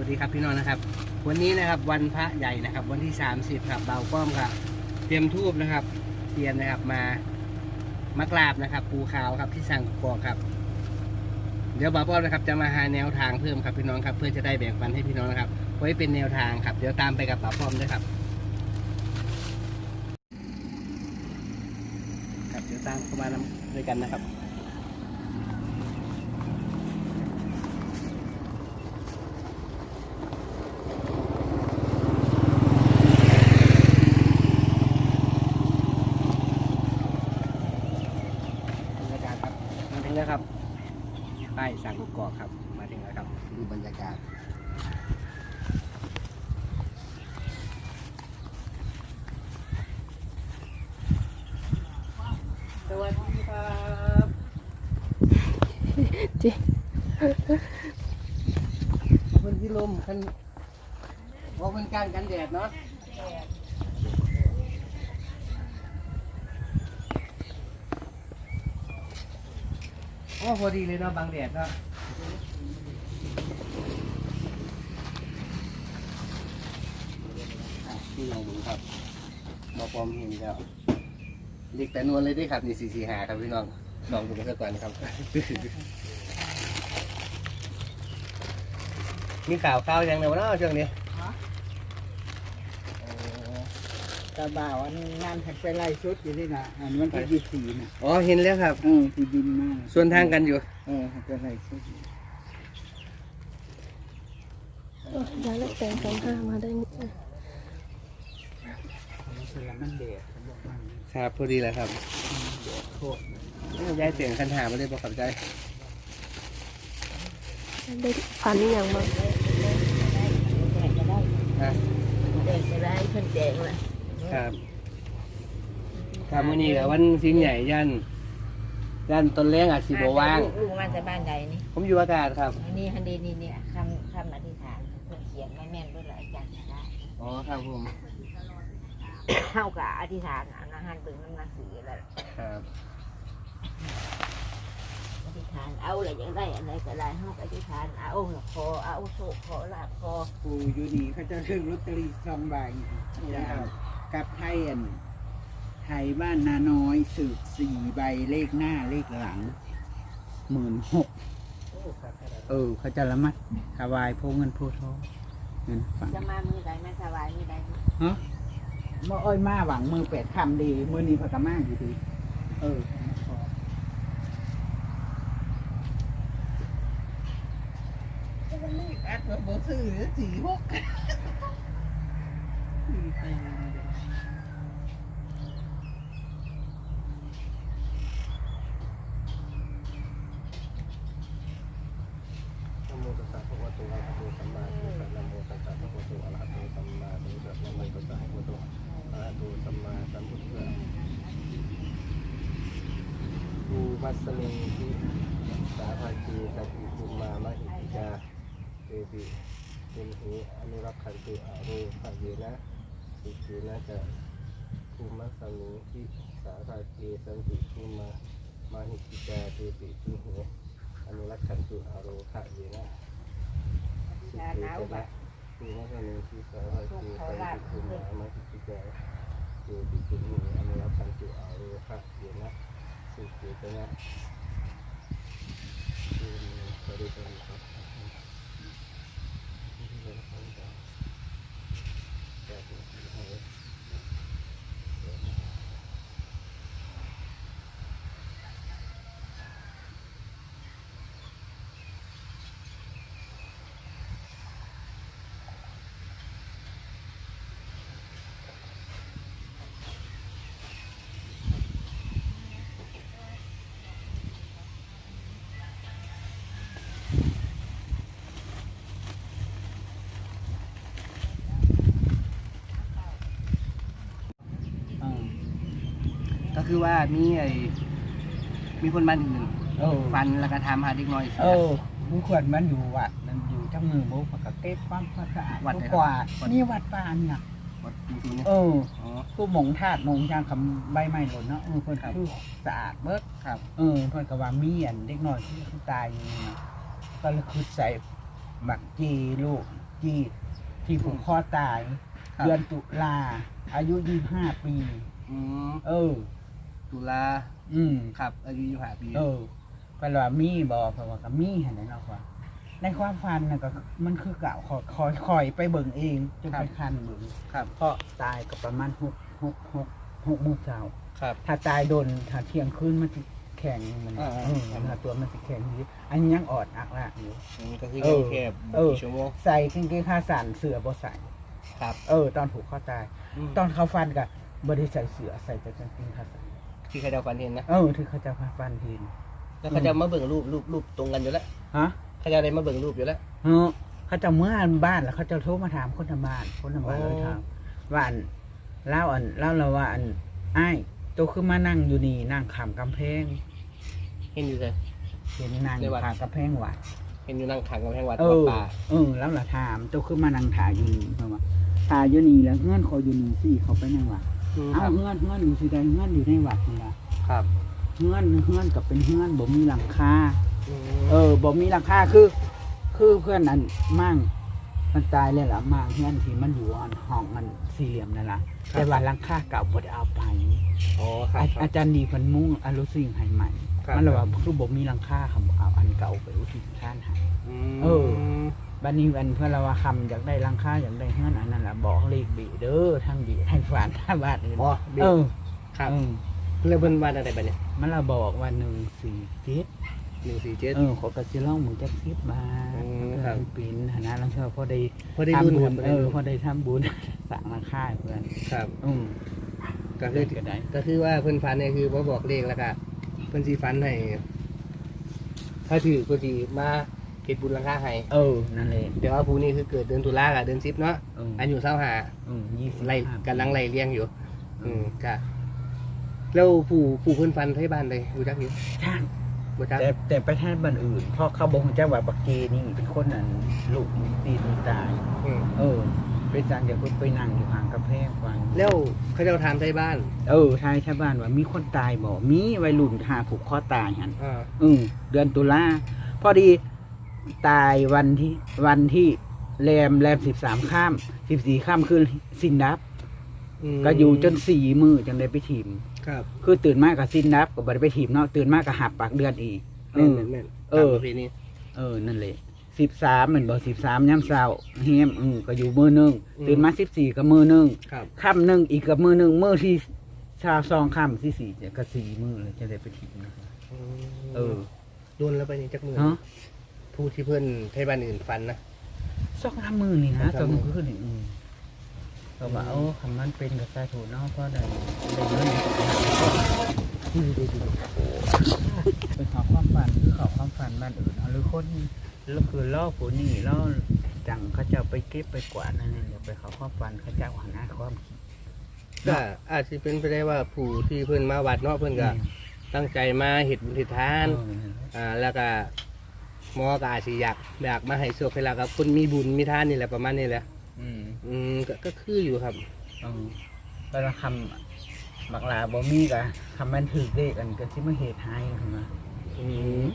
วัสดีครับพี่น้องนะครับ วันนี้นะครับวันพระใหญ่นะครับ วันที่ 30ครับเบาป้อมครับเตรียมทูบนะครับเทียนนะครับมามากราบนะครับปูขาวครับที่สั่งกอกครับ เดี๋ยวบาป้อมนะครับจะมาหาแนวทางเพิ่มครับพี่น้องครับ เพื่อจะได้แบ่งปันให้พี่น้องนะครับ ไว้เป็นแนวทางครับ เดี๋ยวตามไปกับบาป้อมด้วยครับครับเดี๋ยวตามเข้ามานำด้วยกันนะครับ บรรยากาศ ครับมาถึงแล้วครับป้ายสั่งกอกครับ มาถึงแล้วครับ ดูบรรยากาศสวัสดีครับจริงขอบคุณที่ลมคันบอกเป็นการกันแดดเนาะ โอ้พอดีเลยเนาะบางแดดเนาะอะพี่ลองดูครับบอปลอมเห็นแล้วเรียกแต่นวลเลยได้ครับนี่สี่สี่หาครับพี่น้องลองดูกันสักก่อนครับ มีข่าวข่าวยังไงวะเนาะช่วงนี้ ตาบ่าวอันงานแท็กไปไล่ชุดอยู่นี่นะอันวันที่ยี่สี่น่ะอ๋อเห็นแล้วครับ เออที่บินมาส่วนทางกันอยู่ เออแท็กไปไล่ชุดย้ายเลขแปดสองห้ามาได้นิดนึงมันเป็นละมันเดดเขาบอกว่าครับพอดีแล้วครับเดดโคตรย้ายเสียงคันหามาเลยบอกขับใจได้พันนี่อย่างบ้าง แดงก็ได้ฮะ แดงก็ได้เพิ่นแดงละ ครับครับมื่อนี้กับวันสิ้นใหญ่ยันยันต้นเลี้ยงอาจสิบว่างลูกลูกมาจากบ้านใดนี่ ผมอยู่อากาศครับ อันนี้ฮันดีนี่เนี่ยคำคำอธิษฐานเพิ่นเขียนไม่แม่นเพิ่นละอาจารย์ได้อ๋อครับผมเท่ากับอธิษฐานเอาอาหารเบิ่งน้ำหนักสีแล้วครับ อธิษฐานเอาอะไรอย่างไรอะไรก็ได้เฮาก็อธิษฐานเอาละขอเอาโชคขอลาภขอปูอยู่นี่เขาจะเรื่องลอตเตอรี่สองใบ กับไทยอันไทยบ้านนาน้อยสืบสี่ใบเลขหน้าเลขหลังหมื่นหกโอ้ครับเออ เขาจะละมัดถวายพวกเงินพวกทองเงินฝังจะมามือใดมาสบายมือใดฮะเมื่ออ้อยมาหวังมือแปดคำดีมือนี้พกมาอยู่ดีเอออัดแบบซื้อสี่หก นะโม ตัสสะภะควะโตอะระหะโตสัมมาสัมพุทธัสสะนะโมตัสสะภะคะวะโตอะระหะโตสัมมาสัมพุทธัสสะนะโมตัสสะภะคะวะโตอะระหะโตสัมมาสัมพุทธัสสะภูมัสสมิงทิสาภาคีสัพพิภูมามะหิติกาเตปิเป็นหิอนุรักขันตุอาโรภะเยนะสุขีนะจะภูมัสสมิงทิสาภาคีสันติภูมามาหิติกาเตปิเป็นหิอนุรักขันตุอาโรภะเยนะ อธิษสุฐานขีเอาจะแบนะบภูมัสสมิงทิสาภาคีสันติภูมามาหิติกาเตปิเป็นหิอนุรักขันตุอาโรภะเยนะสุขีจะนะ สวัสดีครับ ก็คือว่ามีไอ้มีคนบ้านอีกหนึ่งเออฟันแล้วก็ทำหาเด็กน้อยเออผู้ควรมันอยู่วัดมันอยู่ทั้งมือมุกมันก็เก็บความสะอาดวัดทุไหนกครับกว่าวัดนี่วัดปานน่ะวัดจริงๆเนี่ยเออ อ๋อ ผู้หมงธาตุหมงจางคำใบไม้หล่นเนาะเออเพิ่นครับ คือสะอาดเบิดครับ เออเพิ่นก็ว่ามีอันเด็กน้อยที่ตายอยู่นี่นะก็เลยคือใส่หมักจีลูกจีดที่ผูกคอตาย ครับ เดือนตุลาอายุยี่ห้าปี อืมเออ ตุลาอืมครับอายุ25ปี เออเพิ่นว่ามีบ่เพราะว่าก็มีหั่นแหละเนาะว่าในความฝันน่ะก็มันคือเก่าคอยคอยคอยไปเบิ่งเองจนไปคันเบิ่งครับ เพราะตายก็ประมาณหกหกหกหกโมงเช้า ครับ ถ้าตายโดนถ้าเที่ยงคืนมันสิแข็งมันอ่าเออถ้าตัวมันสิแข็งอยู่อันนี้ยังอ่อนอักละอยู่ อืมก็คือเออแคบเออชั่วโมงใส่กางเกงขาสั้นเสื้อบ่ใส่ครับเออ ตอนผูกคอตาย มตอนเขาฟันก็บ่ได้ใส่เสื้อใส่แต่กางเกงขาสั้น ที่เขาจะฟันเห็นนะเออที่เขาจะพาฟันทีนแล้วเขาจะมาเบิ่งรูปรูปรูปตรงกันอยู่แล้วฮะเขาจะได้มาเบิ่งรูปอยู่แล้วเออเขาจะเมื่อบ้านแล้วเขาจะโทรมาถามคนทางบ้านคนทางบ้านโอ้เลยถามว่าอันเล่าอันเล่าเราว่าอันอ้ายตัวคือมานั่งอยู่นี่นั่งขามกำแพงเห็นอยู่เลย เห็นนั่งในวัด ขามกำแพงวัด เห็นอยู่นั่งขังกำแพงวัดเอวัดอป่าเออ แล้วล่ะถามเจ้าคือมานั่งถ่ายอยู่นี่เพราะว่าถ่ายอยู่นี่แล้วเงื่อนคอยอยู่นี่สิเขาไปในวัด อืมเอ้าครับเงื่อนเงื่อนอยู่สิใดเงื่อนอยู่ในวัดนี่ล่ะครับเงื่อนเงื่อนกับเป็นเงื่อนบ่มีหลังคา อืมเออบ่มีหลังคาคือ คือเพื่อนอันมั่งมันตายเลยล่ะมั่งเงื่อนที่มันอยู่อันห้องมันสี่เหลี่ยมนั่นล่ะแต่ว่าหลังคาเก่าบ่ได้เอาไป อ๋อครัอาบครับอาจารย์ดีเพิ่นมุ่งอนุสิ่งให้ใหม่ครับ มันเลยว่าคือบ่มีหลังคาเขาบ่เอาอันเก่าไปอุทิศทานให้มเออ บัดนี้วันเพื่อนเราว่าคำอยากได้หลังคาอยากได้เฮือนอันนั้นล่ะบอกเลขบีเด้อทางบีให้ฝันถ้าบาทอื่นอ๋อเด็กเออครับเออแล้วเพิ่นว่าอะไรไปเนี่ยมันเราบอกว่าหนึ่งสี่เจ็ดหนึ่งสี่เจ็ด เออขอกระสิล่องหมึงจะคิดมาอืมครับ ปีนฐานะลังเชื่อพอได้พอได้รุ่นทำบุครัญบเออพอได้ทำบุญ สั่งราคาให้เพื่อนครับ อืมก็คือก็ได้ก็คือว่าเพิ่นฟันเนี่ยคือบ่บอกเลขแล้วก็เพิ่นสิฟันให้ถ้าถือก็สิมา เฮ็ดบุญหลังคาให้เออ นั่นเลยเดี๋ยวว่าผู้นี้คือเกิดเดือนตุลากับเดือน10เนาะเอออายุ25อืมยี่สิบไล่ห้ากำลังไล่เลี้ยงอยู่ อืมก็แล้วผู้ผู้เพิ่นฟันให้บ้านเลยรู้จักอยู่ช่างบ่จักแต่แต่ไปแทนบ้านอื่นเพราะเขาบอกจังหวัดปักเกนี่เป็นคนนั้นลูกมีตีนมีตาย อืมเออไปสั่งอย่าเพิ่งไปนั่งอยู่ห่างกระแพงฟังแล้วเขาเจ้าถามไทยบ้านเออทายชาวบ้านว่ามีคนตายบ่มีวัยรุ่นหาผูกคอตายหัน อ่า อืมเดือนตุลาพอดี ตายวันที่วันที่แรมแรมสิบสามข้ามสิบสี่ข้ามคือสิ้นดับ มก็อยู่จนสี่มือจังได้ไปถีมครับคือตื่นมากกับสิ้นดับก็บ่ได้ไปถีมเนาะตื่นมากกับหับปากเดือนอีก เอแม่นอแม่นแม่นเออ ตามประเพณีเออ นั่นแหละสิบสามเหมือนบอกสิบสามย่ำเศร้าเฮียมอืมก็อยู่มือหนึ่งตื่นมาสิบสี่ก็มือหนึ่งครับค่ำหนึ่งอีกกับมือหนึ่งมือที่ชาวซองค่ำที่สี่เนี่ยก็สี่มือเลยจะได้ไปถีมนะครับเออโดนแล้วไปนี่จักมือฮะ ผู้ที่เพื่อนไทยบ้านอื่นฟันนะสองสามมือนี่นะสสอองงสามมืมืออขึ้นนี่อืมก็ว่าโอ้คำนั้นเป็นกับสาธุเนาะเพราะได้ได้เงินดูดูดูเป็นขอความฝันคือขอความฝันบ้านอื่นเอาหรือคนแล้วคือล่อผู้นี่ล่อจังเขาจะเอาไปเก็บไปกวาดนั่นนี่เดี๋ยวไปขอความฝันเขาจะหัวหน้าความคิด ก็อาจจะเป็นไปได้ว่าผู้ที่เพื่อนมาวัดเนาะเพื่อนก็ตั้งใจมาเห็ดบุญเห็ดทานเอออ่าแล้วก็ หมอก็อาจจะอยากอยากมาให้โชคให้ลาบกับคนมีบุญมีทานนี่แหละประมาณนี้แหละอืมอืมก็ก็คืออยู่ครับ เออแต่ละคำบักลาบ่มีกะคำมันถือเลขอันก็สิมาเหตุให้ถูกไหมอืม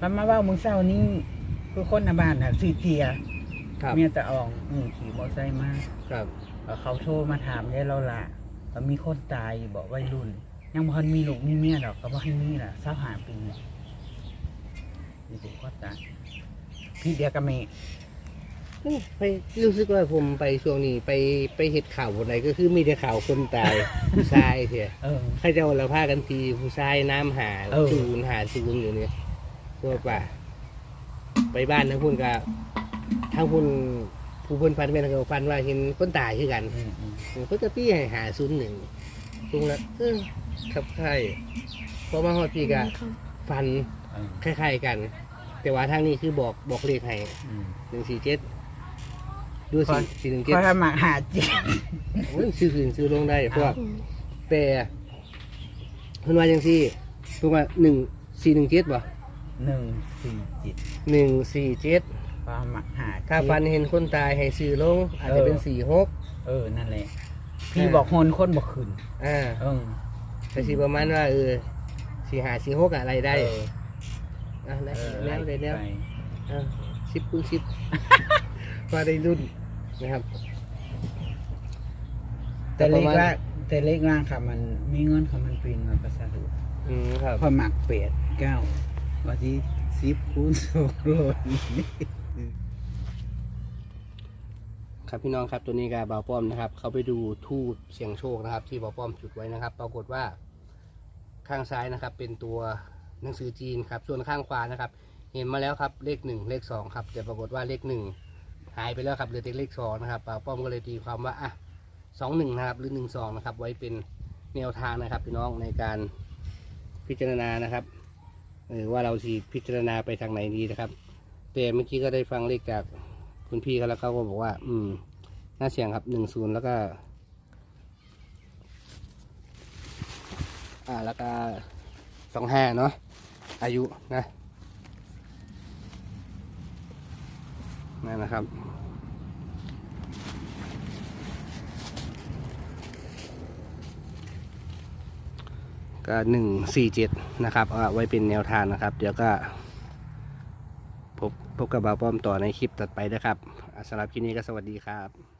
มันมาเว่ามึงเศร้านี่คือคนในบ้านน่ะสีเทียครับเมียตะอองอืมขี่มอเตอร์ไซค์มาครับแล้วเขาโทรมาถามเนี่ยเราละว่ามีคนตายอยู่บอกวัยรุ่น ยังบ่ทันมีลูกมีเมียดอกก็บ่ให้มีล่ะเศร้าหาปี นี่ถูกก็ตายพี่เดียวกับแม่ไปรู้สึกว่าผมไปช่วงนี้ไปไปเห็ดข่าวอะไรก็คือมีแต่ข่าวคนตาย ผู้ชายเถอะเออ ข้าเจ้าเราพากันตีผู้ชายน้ำหาเออศูนย์หาศูนย์อยู่เนี่ยตัวป่า ไปบ้านทั้งพุ่นกับทั้งพุ่นผู้พุ่นฟันเป็นกับฟันว่าเห็นคนตายคือกัน อืมอืมเพิ่นก็ปี้ให้หาศูนย์หนึ่งตรงนั้นเออครับใช่เพราะมาฮอดพี่กะฟันเออคล้ายๆกัน แต่ว่าทางนี้คือบอกบอกเลขให้อืม หนึ่งสี่เจ็ดดูขอสี่สี่หนึ่งเจ็ดพอทำมาหาจิตโอ้ยซื้อคืนซื้อลงได้เพราะว่าอืมแต่เพิ่นว่าจังซี่เพิ่นว่าหนึ่งสี่หนึ่งเจ็ดบ่หนึ่งสี่จิตหนึ่งสี่เจ็ดพอมาหาจิตถ้าฟันเห็นคนตายให้ซื้อลง อาจจะเป็นเออ สี่หก เออ นั่นแหละ พี่บอกคนคนบอกขึ้นอ่า เออแต่สิประมาณว่าเออสี่หาสี่หกอะไรได้ เออ อะได้เออแล้วได้แล้วไปอะสิบคูณสิบว่าได้รุ่นนะครับ แต่เลขประมาณล่างแต่เลขล่างค่ะมันมีเงินค่ะมันเป็นมาภาษาดูอืมครับพอหมักเป็ดเก้าวันที่สิบคูณสองโลนี่ครับพี่น้องครับตัวนี้กาบาวป้อมนะครับ เขาไปดูทูบเสียงโชคนะครับ ที่บาวป้อมจุดไว้นะครับ ปรากฏว่าข้างซ้ายนะครับ เป็นตัว หนังสือจีนครับ ส่วนข้างขวานะครับ เห็นมาแล้วครับเลขหนึ่งเลขสองครับแต่ปรากฏว่าเลขหนึ่งหายไปแล้วครับเหลือแต่เลขสองนะครับบาป้อมก็เลยตีความว่าอะสองหนึ่งนะครับหรือหนึ่งสองนะครับ ไว้เป็นแนวทางนะครับพี่น้องในการพิจารณานะครับอว่าเราสีพิจารณาไปทางไหนดีนะครับ แต่เมื่อกี้ก็ได้ฟังเลขจากคุณพี่เขาแล้วเขาก็บอกว่า อืมน่าเสี่ยงครับหนึ่งศูนย์แล้วก็ อ่าแล้วก็สองห้าเนาะ อายุนะนั่นนะครับ ก็หนึ่งสี่เจ็ดนะครับเอาไว้เป็นแนวทางนะครับ เดี๋ยวก็พบพบกับบาวป้อมต่อในคลิปต่อไปนะครับสำหรับคลิปนี้ก็สวัสดีครับ